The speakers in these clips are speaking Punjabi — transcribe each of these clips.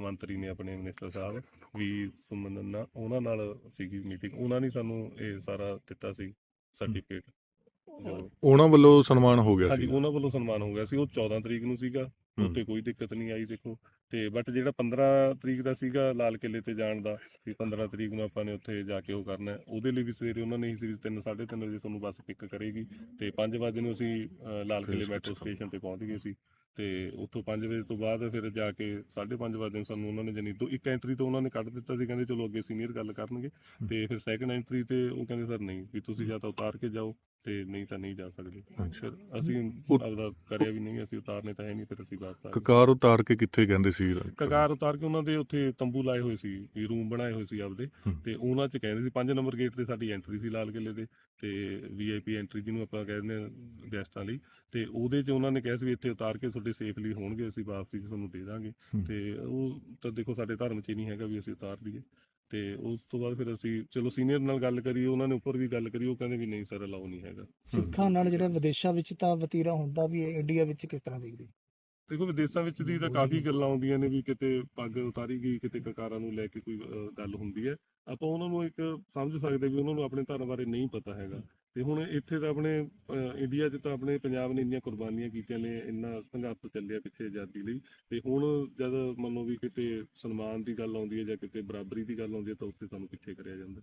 ਮੰਤਰੀ ਨੇ ਆਪਣੇ ਮਿਨਿਸਟਰ ਸਾਹਿਬ ਵੀ ਸੁਮਨ ਨਾਲ ਉਹਨਾਂ ਨਾਲ ਸੀਗੀ ਮੀਟਿੰਗ ਉਹਨਾਂ ਨੇ ਸਾਨੂੰ ਇਹ ਸਾਰਾ ਦਿੱਤਾ ਸੀ ਸਰਟੀਫਿਕੇਟ ਉਹਨਾਂ ਵੱਲੋਂ ਸਨਮਾਨ ਹੋ ਗਿਆ ਹਾਂਜੀ ਸੀ ਉਹਨਾਂ ਵੱਲੋਂ ਸਨਮਾਨ ਹੋ ਗਿਆ ਸੀ। ਉਹ 14 ਤਰੀਕ ਨੂੰ ਸੀਗਾ। ਉੱਤੇ ਕੋਈ ਦਿੱਕਤ ਨਹੀਂ ਆਈ ਦੇਖੋ। ਤੇ ਬਟ ਜਿਹੜਾ 15 ਤਰੀਕ ਦਾ ਸੀਗਾ ਲਾਲ ਕਿਲੇ ਤੇ ਜਾਣ ਦਾ ਵੀ 15 ਤਰੀਕ ਨੂੰ ਆਪਾਂ ਨੇ ਉੱਥੇ ਜਾ ਕੇ ਉਹ ਕਰਨਾ। ਉਹਦੇ ਲਈ ਵੀ ਸਵੇਰੇ ਉਹਨਾਂ ਨੇ ਹੀ ਸੀ 3 3:30 ਵਜੇ ਤੁਹਾਨੂੰ ਬੱਸ ਪਿਕ ਕਰੇਗੀ। ਤੇ 5 ਵਜੇ ਨੂੰ ਅਸੀਂ ਲਾਲ ਕਿਲੇ ਮੈਟਰੋ। ਸਟੇਸ਼ਨ ਤੇ ਪਹੁੰਚ ਗਏ ਸੀ। ਤੇ ਉੱਥੋਂ 5 ਵਜੇ ਤੋਂ ਬਾਅਦ ਫਿਰ ਜਾ ਕੇ 5:30 ਵਜੇ ਸਾਨੂੰ ਉਹਨਾਂ ਨੇ ਜਨੀ ਦੋ ਇੱਕ ਐਂਟਰੀ ਤੋਂ ਉਹਨਾਂ ਨੇ ਕੱਢ ਦਿੱਤਾ ਸੀ ਕਹਿੰਦੇ ਚਲੋ ਅੱਗੇ ਸੀਨੀਅਰ ਗੱਲ ਕਰਨਗੇ। ਤੇ ਫਿਰ ਸੈਕੰਡ ਐਂਟਰੀ ਤੇ ਉਹ ਕਹਿੰਦੇ ਸਰ ਨਹੀਂ ਵੀ ਤੁਸੀਂ ਜਾਂ ਤਾਂ ਉਤਾਰ ਕੇ ਜਾਓ ਤੇ ਨਹੀਂ ਤਾਂ ਨਹੀਂ ਜਾ ਸਕਦੇ। ਫਿਰ ਅਸੀਂ ਆਪਦਾ ਕਰਿਆ ਵੀ ਨਹੀਂ ਅਸੀਂ ਉਤਾਰਨੇ ਤਾਂ ਹੈ ਨਹੀਂ ਫਿਰ ਅਸੀਂ ਵਾਪਸ ਕਕਾਰ ਉਤਾਰ ਕੇ ਕਿੱਥੇ ਕਹਿੰਦੇ ਸੀ? ਕਕਾਰ ਉਤਾਰ ਕੇ ਉਹਨਾਂ ਦੇ ਉੱਥੇ ਤੰਬੂ ਲਾਏ ਹੋਏ ਸੀ ਵੀ ਰੂਮ ਬਣਾਏ ਹੋਏ ਸੀ ਆਪਦੇ। ਤੇ ਉਹਨਾਂ 'ਚ ਕਹਿੰਦੇ ਸੀ 5 ਨੰਬਰ ਗੇਟ ਤੇ ਸਾਡੀ ਐਂਟਰੀ ਸੀ ਲਾਲ ਕਿਲੇ ਦੇ। ਤੇ ਵੀਆਈਪੀ ਐਂਟਰੀ ਜਿਹਨੂੰ ਆਪਾਂ ਕਹਿੰਦੇ ਆ ਗੈਸਟਾਂ ਲਈ ਤੇ ਉਹਦੇ 'ਚ ਉਹਨਾਂ ਨੇ ਕਿਹਾ ਸੀ ਵੀ ਇੱਥੇ ਉਤਾਰ ਕੇ ਤੁਹਾਡੇ ਸੇਫਲੀ ਹੋਣਗੇ ਅਸੀਂ ਵਾਪਸੀ ਤੁਹਾਨੂੰ ਦੇ ਦਾਂਗੇ। ਤੇ ਉਹ ਤਾਂ ਦੇਖੋ ਸਾਡੇ ਧਰਮ 'ਚ ਹੀ ਨਹੀਂ ਹੈਗਾ ਵੀ ਅਸੀਂ ਉਤਾਰ ਦਈਏ। ਤੇ ਉਸ ਤੋਂ ਬਾਅਦ ਫਿਰ ਅਸੀਂ ਚਲੋ ਸੀਨੀਅਰ ਨਾਲ ਗੱਲ ਕਰੀ ਉਹਨਾਂ ਨੇ ਉੱਪਰ ਵੀ ਗੱਲ ਕਰੀ ਉਹ ਕਹਿੰਦੇ ਵੀ ਨਹੀਂ ਸਰ ਅਲਾਉ ਨਹੀਂ ਹੈਗਾ। ਸਿੱਖਾਂ ਨਾਲ ਜਿਹੜਾ ਵਿਦੇਸ਼ਾਂ ਵਿੱਚ ਤਾਂ ਵਤੀਰਾ ਹੁੰਦਾ ਵੀ ਇੰਡੀਆ ਵਿੱਚ ਕਿਸ ਤਰ੍ਹਾਂ ਦੇਖਦੇ? ਦੇਖੋ ਵਿਦੇਸ਼ਾਂ ਵਿੱਚ ਦੀ ਤਾਂ ਕਾਫੀ ਗੱਲਾਂ ਆਉਂਦੀਆਂ ਨੇ ਵੀ ਕਿਤੇ ਪੱਗ ਉਤਾਰੀ ਗਈ, ਕਿਤੇ ਕਕਾਰਾਂ ਨੂੰ ਲੈ ਕੇ ਕੋਈ ਗੱਲ ਹੁੰਦੀ ਹੈ। ਆਪਾਂ ਉਹਨਾਂ ਨੂੰ ਇੱਕ ਸਮਝ ਸਕਦੇ ਵੀ ਉਹਨਾਂ ਨੂੰ ਆਪਣੇ ਧਰਮ ਬਾਰੇ ਨਹੀਂ ਪਤਾ ਹੈਗਾ। ਤੇ ਹੁਣ ਇੱਥੇ ਤਾਂ ਆਪਣੇ ਇੰਡੀਆ 'ਚ ਤਾਂ ਆਪਣੇ ਪੰਜਾਬ ਨੇ ਇੰਨੀਆਂ ਕੁਰਬਾਨੀਆਂ ਕੀਤੀਆਂ ਨੇ, ਇੰਨਾ ਸੰਘਰਸ਼ ਚੱਲਿਆ ਪਿੱਛੇ ਆਜ਼ਾਦੀ ਲਈ। ਤੇ ਹੁਣ ਜਦ ਮੰਨੋ ਵੀ ਕਿਤੇ ਸਨਮਾਨ ਦੀ ਗੱਲ ਆਉਂਦੀ ਹੈ ਜਾਂ ਕਿਤੇ ਬਰਾਬਰੀ ਦੀ ਗੱਲ ਆਉਂਦੀ ਹੈ ਤਾਂ ਉੱਥੇ ਸਾਨੂੰ ਪਿੱਛੇ ਕਰਿਆ ਜਾਂਦਾ।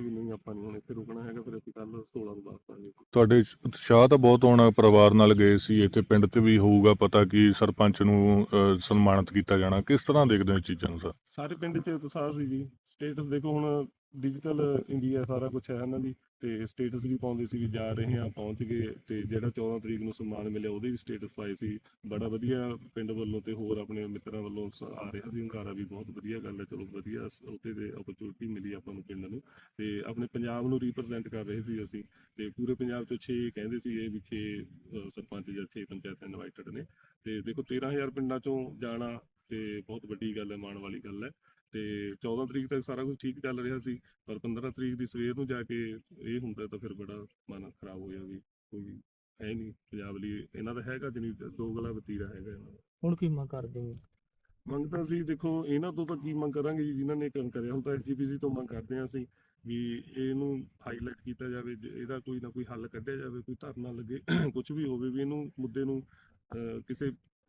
ਵੀ ਨਹੀਂ ਆਪਾਂ ਨਹੀਂ ਹੁਣ ਇੱਥੇ ਰੁਕਣਾ ਹੈਗਾ ਫਿਰ ਅਸੀਂ ਕੱਲ 16 ਨੂੰ ਵਾਪਸ ਆ ਗਏ ਤੁਹਾਡੇ ਉਤਸ਼ਾਹ ਤਾਂ ਬਹੁਤ ਹੋਣਾ ਪਰਿਵਾਰ ਨਾਲ ਗਏ ਸੀ ਇੱਥੇ ਪਿੰਡ ਤੇ ਵੀ ਹੋਊਗਾ ਪਤਾ ਕਿ ਸਰਪੰਚ ਨੂੰ ਅਹ, ਸਨਮਾਨਿਤ ਕੀਤਾ ਜਾਣਾ। ਕਿਸ ਤਰ੍ਹਾਂ ਦੇਖਦੇ ਹੋ ਇਹ ਚੀਜ਼ਾਂ ਨੂੰ ਸਰ? ਸਾਰੇ ਪਿੰਡ 'ਚ ਉਤਸ਼ਾਹ ਸੀ ਜੀ। ਸਟੇਟਸ ਦੇਖੋ ਹੁਣ ਡਿਜੀਟਲ ਇੰਡੀਆ ਸਾਰਾ ਕੁਝ ਹੈ ਇਹਨਾਂ ਦੀ ਤੇ ਸਟੇਟਸ ਵੀ ਪਾਉਂਦੇ ਸੀ ਵੀ ਜਾ ਰਹੇ ਹਾਂ, ਪਹੁੰਚ ਗਏ ਤੇ ਜਿਹੜਾ 14 ਤਰੀਕ ਨੂੰ ਸਨਮਾਨ ਮਿਲਿਆ ਉਹਦੇ ਵੀ ਸਟੇਟਸ ਪਾਏ ਸੀ। ਬੜਾ ਵਧੀਆ ਪਿੰਡ ਵੱਲੋਂ ਤੇ ਹੋਰ ਆਪਣੇ ਮਿੱਤਰਾਂ ਵੱਲੋਂ ਸ- ਆ ਰਿਹਾ ਸੀ ਹੰਕਾਰਾ ਵੀ ਬਹੁਤ ਵਧੀਆ ਗੱਲ ਹੈ, ਚਲੋ ਵਧੀਆ ਸ- ਉਹਦੇ ਦੇ ਓਪਰਚੁਨਿਟੀ ਮਿਲੀ ਆਪਾਂ ਨੂੰ ਪਿੰਡ ਨੂੰ ਤੇ ਆਪਣੇ ਪੰਜਾਬ ਨੂੰ ਰਿਪਰੈਜ਼ੈਂਟ ਕਰ ਰਹੇ ਸੀ ਅਸੀਂ ਤੇ ਪੂਰੇ ਪੰਜਾਬ ਚੋਂ 6 ਕਹਿੰਦੇ ਸੀ ਇਹ ਵੀ 6 ਸਰਪੰਚ ਜਾਂ 6 ਪੰਚਾਇਤਾਂ ਇਨਵਾਈਟਡ ਨੇ ਤੇ ਦੇਖੋ 13000 ਪਿੰਡਾਂ ਚੋਂ ਜਾਣਾ ਤੇ ਬਹੁਤ ਵੱਡੀ ਗੱਲ ਹੈ, ਮਾਣ ਵਾਲੀ ਗੱਲ ਹੈ। ਤੇ 14 ਤਰੀਕ ਤੱਕ ਸਾਰਾ ਕੁਝ ਠੀਕ ਚੱਲ ਰਿਹਾ ਸੀ ਪਰ 15 ਤਰੀਕ ਦੀ ਸਵੇਰ ਨੂੰ ਜਾ ਕੇ ਇਹ ਹੁੰਦਾ ਤਾਂ ਫਿਰ ਬੜਾ ਮਨ ਖਰਾਬ ਹੋਇਆ ਵੀ ਕੋਈ ਹੈ ਨਹੀਂ ਪੰਜਾਬ ਲਈ ਇਹਨਾਂ ਦਾ ਹੈਗਾ ਜਨੀ ਦੋਗਲਾ ਵਤੀਰਾ ਹੈਗਾ ਇਹਨਾਂ ਦਾ। ਹੁਣ ਕੀ ਮੰਗ ਕਰਦੇ ਹੋ? ਮੰਗ ਤਾਂ ਅਸੀਂ ਦੇਖੋ ਇਹਨਾਂ ਤੋਂ ਤਾਂ ਕੀ ਮੰਗ ਕਰਾਂਗੇ ਜੀ ਜਿਨ੍ਹਾਂ ਨੇ ਕੰਮ ਕਰਿਆ। ਹੁਣ ਤਾਂ ਐਸਜੀਪੀਸੀ ਤੋਂ ਮੰਗ ਕਰਦੇ ਹਾਂ ਅਸੀਂ ਵੀ ਇਹਨੂੰ ਹਾਈਲਾਈਟ ਕੀਤਾ ਜਾਵੇ ਇਹਦਾ ਕੋਈ ਨਾ ਕੋਈ ਹੱਲ ਕੱਢਿਆ ਜਾਵੇ ਕੋਈ ਧਰਨਾ ਲੱਗੇ ਕੁਝ ਵੀ ਹੋਵੇ ਵੀ ਇਹਨੂੰ ਮੁੱਦੇ ਨੂੰ ਕਿਸੇ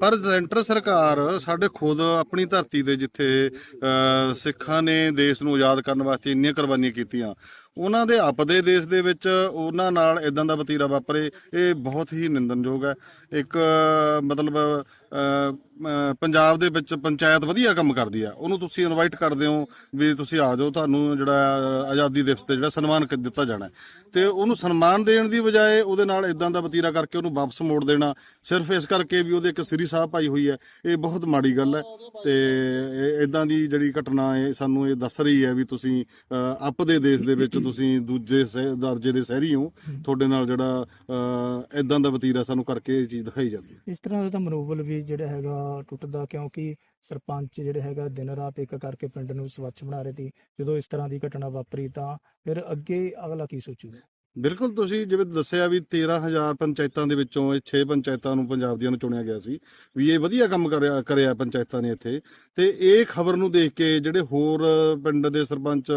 ਪਰ ਸੈਂਟਰ ਸਰਕਾਰ ਸਾਡੇ ਖੁਦ ਆਪਣੀ ਧਰਤੀ ਦੇ ਜਿੱਥੇ ਸਿੱਖਾਂ ਨੇ ਦੇਸ਼ ਨੂੰ ਆਜ਼ਾਦ ਕਰਨ ਵਾਸਤੇ ਇੰਨੀਆਂ ਕੁਰਬਾਨੀਆਂ ਕੀਤੀਆਂ, ਉਹਨਾਂ ਦੇ ਆਪਦੇ ਦੇਸ਼ ਦੇ ਵਿੱਚ ਉਹਨਾਂ ਨਾਲ ਇਦਾਂ ਦਾ ਵਤੀਰਾ ਵਾਪਰੇ, ਇਹ ਬਹੁਤ ਹੀ ਨਿੰਦਨਯੋਗ ਹੈ। ਇੱਕ, ਮਤਲਬ ਪੰਜਾਬ ਦੇ ਵਿੱਚ ਪੰਚਾਇਤ ਵਧੀਆ ਕੰਮ ਕਰਦੀ ਆ। ਉਹਨੂੰ ਤੁਸੀਂ ਇਨਵਾਈਟ ਕਰਦੇ ਹੋ ਵੀ ਤੁਸੀਂ ਆ ਜਾਓ ਤੁਹਾਨੂੰ ਜਿਹੜਾ ਆਜ਼ਾਦੀ ਦਿਵਸ ਤੇ ਜਿਹੜਾ ਸਨਮਾਨ ਦਿੱਤਾ ਜਾਣਾ ਹੈ। ਤੇ ਉਹਨੂੰ ਸਨਮਾਨ ਦੇਣ ਦੀ ਬਜਾਏ ਉਹਦੇ ਨਾਲ ਇਦਾਂ ਦਾ ਵਤੀਰਾ ਕਰਕੇ ਉਹਨੂੰ ਵਾਪਸ ਮੋੜ ਦੇਣਾ ਸਿਰਫ ਇਸ ਕਰਕੇ ਵੀ ਉਹਦੇ ਇੱਕ ਸ੍ਰੀ ਸਾਹਿਬ ਪਾਈ ਹੋਈ ਹੈ। ਇਹ ਬਹੁਤ ਮਾੜੀ ਗੱਲ ਹੈ ਤੇ ਇਦਾਂ ਦੀ ਜਿਹੜੀ ਘਟਨਾ ਹੈ ਸਾਨੂੰ ਇਹ ਦੱਸ ਰਹੀ ਹੈ ਵੀ ਤੁਸੀਂ ਅ, ਆਪਦੇ ਦੇਸ਼ ਦੇ ਵਿੱਚ ਤੁਸੀਂ ਦੂਜੇ ਸਹਿ- ਦਰਜੇ ਦੇ ਸ਼ਹਿਰੀ ਹੋ। ਤੁਹਾਡੇ ਨਾਲ ਜਿਹੜਾ ਇਦਾਂ ਦਾ ਵਤੀਰਾ ਸਾਨੂੰ ਕਰਕੇ ਇਹ ਚੀਜ਼ ਦਿਖਾਈ ਜਾਂਦੀ ਹੈ। ਇਸ ਤਰ੍ਹਾਂ ਦਾ ਤਾਂ ਮਨੋਬਲ ਵੀ ਜਿਹੜਾ ਹੈਗਾ ਟੁੱਟਦਾ ਕਿਉਂਕਿ ਸਰਪੰਚ ਜਿਹੜੇ ਹੈਗਾ ਦਿਨ ਰਾਤ ਇੱਕ ਕਰਕੇ ਪਿੰਡ ਨੂੰ ਸਵੱਛ ਬਣਾ ਰਹੇ ਸੀ। ਜਦੋਂ ਇਸ ਤਰ੍ਹਾਂ ਦੀ ਘਟਨਾ ਵਾਪਰੀ ਤਾਂ ਫਿਰ ਅੱਗੇ ਅਗਲਾ ਕੀ ਸੋਚੂਗਾ? ਬਿਲਕੁਲ ਤੁਸੀਂ ਜਿਵੇਂ ਦੱਸਿਆ ਵੀ 13000 ਪੰਚਾਇਤਾਂ ਦੇ ਵਿੱਚੋਂ ਇਹ 6 ਪੰਚਾਇਤਾਂ ਨੂੰ ਪੰਜਾਬ ਦੀਆਂ ਨੂੰ ਚੁਣਿਆ ਗਿਆ ਸੀ ਵੀ ਇਹ ਵਧੀਆ ਕੰਮ ਕਰਿਆ ਕਰਿਆ ਪੰਚਾਇਤਾਂ ਨੇ ਇੱਥੇ। ਤੇ ਇਹ ਖਬਰ ਨੂੰ ਦੇਖ ਕੇ ਜਿਹੜੇ ਹੋਰ ਪਿੰਡ ਦੇ ਸਰਪੰਚ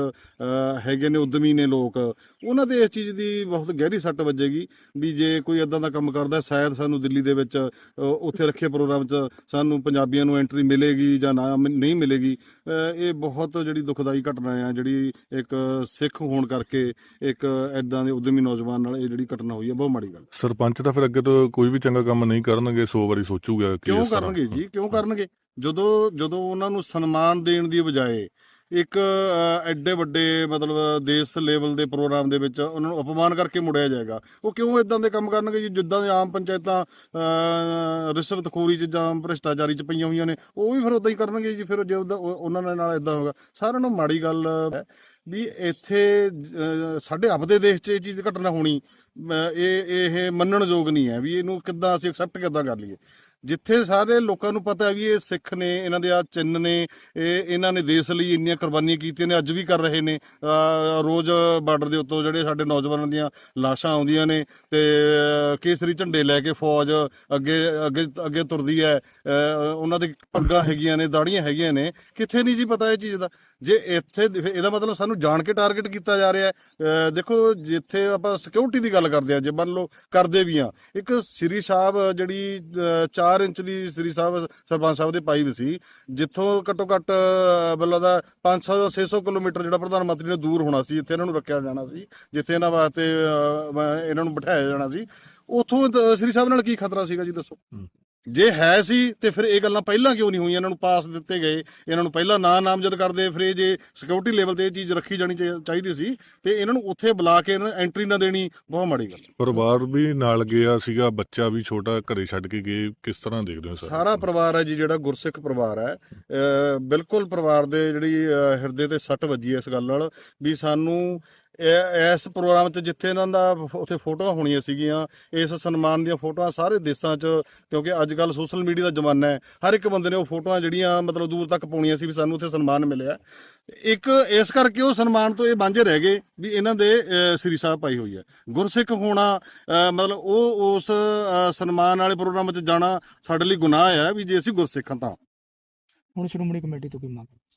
ਹੈਗੇ ਨੇ, ਉਦਮੀ ਨੇ ਲੋਕ, ਉਹਨਾਂ ਤੇ ਇਸ ਚੀਜ਼ ਦੀ ਬਹੁਤ ਗਹਿਰੀ ਸੱਟ ਵੱਜੇਗੀ ਵੀ ਜੇ ਕੋਈ ਇਦਾਂ ਦਾ ਕੰਮ ਕਰਦਾ, ਸ਼ਾਇਦ ਸਾਨੂੰ ਦਿੱਲੀ ਦੇ ਵਿੱਚ ਉੱਥੇ ਰੱਖੇ ਪ੍ਰੋਗਰਾਮ 'ਚ ਸਾਨੂੰ ਪੰਜਾਬੀਆਂ ਨੂੰ ਐਂਟਰੀ ਮਿਲੇਗੀ ਜਾਂ ਨਾ ਨਹੀਂ ਮਿਲੇਗੀ। ਇਹ ਬਹੁਤ ਜਿਹੜੀ ਦੁਖਦਾਈ ਘਟਨਾ ਆ, ਜਿਹੜੀ ਇੱਕ ਸਿੱਖ ਹੋਣ ਕਰਕੇ ਇੱਕ ਐਦਾਂ ਦੇ ਉਦਮੀ ਨੌਜਵਾਨ ਨਾਲ ਇਹ ਜਿਹੜੀ ਘਟਨਾ ਹੋਈ ਹੈ ਬਹੁਤ ਮਾੜੀ ਗੱਲ। ਸਰਪੰਚ ਤਾਂ ਫਿਰ ਅੱਗੇ ਤੋਂ ਕੋਈ ਵੀ ਚੰਗਾ ਕੰਮ ਨਹੀਂ ਕਰਨਗੇ 100 ਵਾਰੀ ਸੋਚੂਗਾ ਕਿ ਕਿਉਂ ਇਸ ਤਰ੍ਹਾਂ- ਕਰਨਗੇ ਜੀ? ਕਿਉਂ ਕਰਨਗੇ? ਜਦੋਂ ਜਦੋਂ ਉਹਨਾਂ ਨੂੰ ਸਨਮਾਨ ਦੇਣ ਦੀ ਬਜਾਏ ਇੱਕ ਐਡੇ ਵੱਡੇ ਮਤਲਬ ਦੇਸ਼ ਲੈਵਲ ਦੇ ਪ੍ਰੋਗਰਾਮ ਦੇ ਵਿੱਚ ਉਹਨਾਂ ਨੂੰ ਅਪਮਾਨ ਕਰਕੇ ਮੁੜਿਆ ਜਾਏਗਾ ਉਹ ਕਿਉਂ ਇਦਾਂ ਦੇ ਕੰਮ ਕਰਨਗੇ ਜੀ? ਜਿੱਦਾਂ ਦੇ ਆਮ ਪੰਚਾਇਤਾਂ ਰਿਸ਼ਵਤਖੋਰੀ ਚ ਜਾਂ ਭ੍ਰਿਸ਼ਟਾਚਾਰੀ ਚ ਪਈਆਂ ਹੋਈਆਂ ਨੇ ਉਹ ਵੀ ਫਿਰ ਉਦਾਂ ਹੀ ਕਰਨਗੇ ਜੀ ਫਿਰ ਜੇ ਉਹਨਾਂ ਨਾਲ ਇਦਾਂ ਹੋਗਾ ਸਾਰਿਆਂ ਨੂੰ ਮਾੜੀ ਗੱਲ ਹੈ ਵੀ ਇੱਥੇ ਸਾਡੇ ਆਪਦੇ ਦੇਸ਼ 'ਚ ਇਹ ਚੀਜ਼ ਘਟਨਾ ਹੋਣੀ ਇਹ ਇਹ ਮੰਨਣਯੋਗ ਨਹੀਂ ਹੈ ਵੀ ਇਹਨੂੰ ਕਿੱਦਾਂ ਅਸੀਂ ਐਕਸੈਪਟ ਕਿੱਦਾਂ ਕਰ ਲਈਏ। ਜਿੱਥੇ ਸਾਰੇ ਲੋਕਾਂ ਨੂੰ ਪਤਾ ਹੈ ਵੀ ਇਹ ਸਿੱਖ ਨੇ, ਇਹਨਾਂ ਦੇ ਆ ਚਿੰਨ ਨੇ, ਇਹ ਇਹਨਾਂ ਨੇ ਦੇਸ਼ ਲਈ ਇੰਨੀਆਂ ਕੁਰਬਾਨੀਆਂ ਕੀਤੀਆਂ ਨੇ, ਅੱਜ ਵੀ ਕਰ ਰਹੇ ਨੇ। ਰੋਜ਼ ਬਾਰਡਰ ਦੇ ਉੱਤੋਂ ਜਿਹੜੇ ਸਾਡੇ ਨੌਜਵਾਨਾਂ ਦੀਆਂ ਲਾਸ਼ਾਂ ਆਉਂਦੀਆਂ ਨੇ ਤੇ ਕੇਸਰੀ ਝੰਡੇ ਲੈ ਕੇ ਫੌਜ ਅੱਗੇ ਅੱਗੇ ਅੱਗੇ ਤੁਰਦੀ ਹੈ। ਉਹਨਾਂ ਦੇ ਪੱਗਾਂ ਹੈਗੀਆਂ ਨੇ ਦਾੜੀਆਂ ਹੈਗੀਆਂ ਨੇ। ਕਿੱਥੇ ਨਹੀਂ ਜੀ ਪਤਾ ਇਹ ਚੀਜ਼ ਦਾ? ਜੇ ਇੱਥੇ ਇਹਦਾ ਮਤਲਬ ਸਾਨੂੰ ਜਾਣ ਕੇ ਟਾਰਗੇਟ ਕੀਤਾ ਜਾ ਰਿਹਾ ਹੈ। ਦੇਖੋ, ਜਿੱਥੇ ਆਪਾਂ ਸਿਕਿਉਰਿਟੀ ਦੀ ਗੱਲ ਕਰਦੇ ਆ ਜੇ ਮੰਨ ਲਓ ਕਰਦੇ ਵੀ ਆ ਇੱਕ ਸ੍ਰੀ ਸਾਹਿਬ ਜਿਹੜੀ ਚਾਰ 4 ਇੰਚ ਦੀ ਸ੍ਰੀ ਸਾਹਿਬ ਸਰਪੰਚ ਸਾਹਿਬ ਦੇ ਪਾਈ ਵੀ ਸੀ ਜਿੱਥੋਂ ਘੱਟੋ ਘੱਟ ਬੱਲਾ ਦਾ 500 600 ਕਿਲੋਮੀਟਰ ਜਿਹੜਾ ਪ੍ਰਧਾਨ ਮੰਤਰੀ ਨੇ ਦੂਰ ਹੋਣਾ ਸੀ ਜਿੱਥੇ ਇਹਨਾਂ ਨੂੰ ਰੱਖਿਆ ਜਾਣਾ ਸੀ ਜਿੱਥੇ ਇਹਨਾਂ ਵਾਸਤੇ ਅਹ, ਇਹਨਾਂ ਨੂੰ ਬਿਠਾਇਆ ਜਾਣਾ ਸੀ। ਉਥੋਂ ਸ੍ਰੀ ਸਾਹਿਬ ਨਾਲ ਕੀ ਖਤਰਾ ਸੀਗਾ ਜੀ ਦੱਸੋ? ਜੇ ਹੈ ਸੀ ਤੇ ਫਿਰ ਇਹ ਗੱਲਾਂ ਪਹਿਲਾਂ ਕਿਉਂ ਨਹੀਂ ਹੋਈਆਂ? ਇਹਨਾਂ ਨੂੰ ਪਾਸ ਦਿੱਤੇ ਗਏ। ਇਹਨਾਂ ਨੂੰ ਪਹਿਲਾਂ ਨਾਂ ਨਾਮਜ਼ਦ ਕਰਦੇ ਫਿਰ ਇਹ ਜੇ ਸਿਕਿਉਰਿਟੀ ਲੈਵਲ ਤੇ ਇਹ ਚੀਜ਼ ਰੱਖੀ ਜਾਣੀ ਚਾਹੀ- ਚਾਹੀਦੀ ਸੀ ਤੇ ਇਹਨਾਂ ਨੂੰ ਉੱਥੇ ਬੁਲਾ ਕੇ ਐਂਟਰੀ ਨਾ ਦੇਣੀ ਬਹੁਤ ਮਾੜੀ ਗੱਲ। ਪਰਿਵਾਰ ਵੀ ਨਾਲ ਗਿਆ ਸੀਗਾ ਬੱਚਾ ਵੀ ਛੋਟਾ ਘਰੇ ਛੱਡ ਕੇ ਗਏ। ਕਿਸ ਤਰ੍ਹਾਂ ਦੇਖਦੇ ਹੋ ਸਰ ਸਾਰਾ ਪਰਿਵਾਰ ਹੈ ਜੀ ਜਿਹੜਾ ਗੁਰਸਿੱਖ ਪਰਿਵਾਰ ਹੈ। ਅਹ ਬਿਲਕੁਲ ਪਰਿਵਾਰ ਦੇ ਜਿਹੜੀ ਅਹ ਹਿਰਦੇ ਤੇ ਸੱਟ ਵੱਜੀ ਹੈ ਇਸ ਗੱਲ ਨਾਲ ਵੀ ਸਾਨੂੰ ਇਸ ਪ੍ਰੋਗਰਾਮ 'ਚ ਜਿੱਥੇ ਇਹਨਾਂ ਦਾ ਉੱਥੇ ਫੋਟੋਆਂ ਹੋਣੀਆਂ ਸੀਗੀਆਂ, ਇਸ ਸਨਮਾਨ ਦੀਆਂ ਫੋਟੋਆਂ ਸਾਰੇ ਦੇਸ਼ਾਂ 'ਚ, ਕਿਉਂਕਿ ਅੱਜ ਕੱਲ ਸੋਸ਼ਲ ਮੀਡੀਆ ਦਾ ਜ਼ਮਾਨਾ ਹੈ। ਹਰ ਇੱਕ ਬੰਦੇ ਨੇ ਉਹ ਫੋਟੋਆਂ ਜਿਹੜੀਆਂ ਮਤਲਬ ਦੂਰ ਤੱਕ ਪਾਉਣੀਆਂ ਸੀ ਵੀ ਸਾਨੂੰ ਉੱਥੇ ਸਨਮਾਨ ਮਿਲਿਆ। ਇੱਕ ਇਸ ਕਰਕੇ ਉਹ ਸਨਮਾਨ ਤੋਂ ਇਹ ਵਾਂਝੇ ਰਹਿ ਗਏ ਵੀ ਇਹਨਾਂ ਦੇ ਸ੍ਰੀ ਸਾਹਿਬ ਪਾਈ ਹੋਈ ਹੈ। ਗੁਰਸਿੱਖ ਹੋਣਾ ਮਤਲਬ ਉਹ ਉਸ ਸਨਮਾਨ ਵਾਲੇ ਪ੍ਰੋਗਰਾਮ 'ਚ ਜਾਣਾ ਸਾਡੇ ਲਈ ਗੁਨਾਹ ਹੈ ਵੀ ਜੇ ਅਸੀਂ ਗੁਰਸਿੱਖ ਹਾਂ ਤਾਂ। ਹੁਣ ਸ਼੍ਰੋਮਣੀ ਕਮੇਟੀ ਤੋਂ ਕੀ ਮੰਗ?